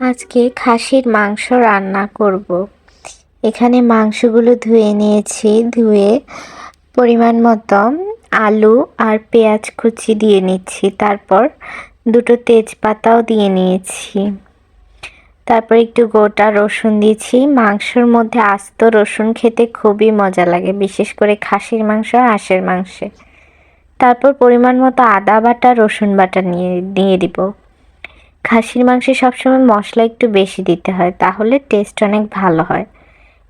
আজকে খাসির মাংস রান্না করব। এখানে মাংসগুলো ধুয়ে নিয়েছি, ধুয়ে পরিমাণ মতো আলু আর পেঁয়াজ কুচি দিয়ে নিচ্ছি। তারপর দুটো তেজপাতাও দিয়ে নিয়েছি। তারপর একটু গোটা রসুন দিয়েছি। মাংসর মধ্যে আস্ত রসুন খেতে খুবই মজা লাগে, বিশেষ করে খাসির মাংস হাঁসের মাংসে। তারপর পরিমাণ মতো আদা বাটা, রসুন বাটা নিয়ে, দিয়ে দিব। খাসির মাংসে সবসময় মশলা একটু বেশি দিতে হয়, তাহলে টেস্ট অনেক ভালো হয়।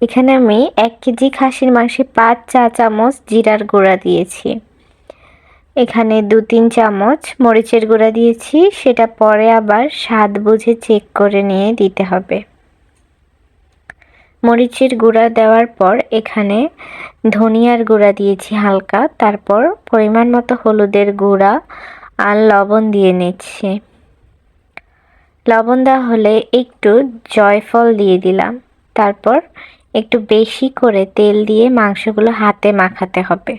এখানে আমি এক কেজি খাসির মাংসে পাঁচ চা চামচ জিরার গুঁড়া দিয়েছি। এখানে দু তিন চামচ মরিচের গুঁড়া দিয়েছি, সেটা পরে আবার স্বাদ বুঝে চেক করে নিয়ে দিতে হবে। মরিচের গুঁড়া দেওয়ার পর এখানে ধনিয়ার গুঁড়া দিয়েছি হালকা, তারপর পরিমাণ মতো হলুদের গুঁড়া আর লবণ দিয়ে নিচ্ছি। লবণ দেওয়া হলে একটু জয়ফল দিয়ে দিলাম। তারপর একটু বেশি করে তেল দিয়ে মাংসগুলো হাতে মাখাতে হবে।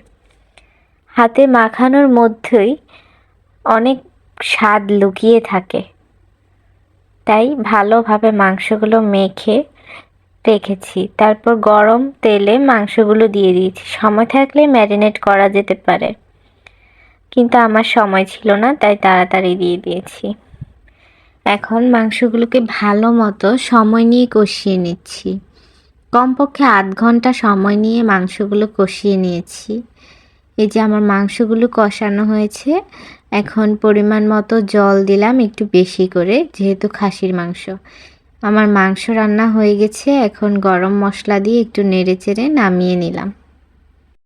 হাতে মাখানোর মধ্যেই অনেক স্বাদ লুকিয়ে থাকে। তাই ভালোভাবে মাংসগুলো মেখে রেখেছি। তারপর গরম তেলে মাংসগুলো দিয়ে দিয়েছি। সময় থাকলে ম্যারিনেট করা যেতে পারে। কিন্তু আমার সময় ছিল না, তাই তাড়াতাড়ি দিয়ে দিয়েছি। এখন মাংসগুলোকে ভালো মতো সময় নিয়ে কষিয়ে নিচ্ছি। কমপক্ষে আধ ঘণ্টা সময় নিয়ে মাংসগুলো কষিয়ে নিয়েছি। এই যে আমার মাংসগুলো কষানো হয়েছে, এখন পরিমাণ মতো জল দিলাম একটু বেশি করে, যেহেতু খাসির মাংস। আমার মাংস রান্না হয়ে গেছে, এখন গরম মশলা দিয়ে একটু নেড়ে চেড়ে নামিয়ে নিলাম।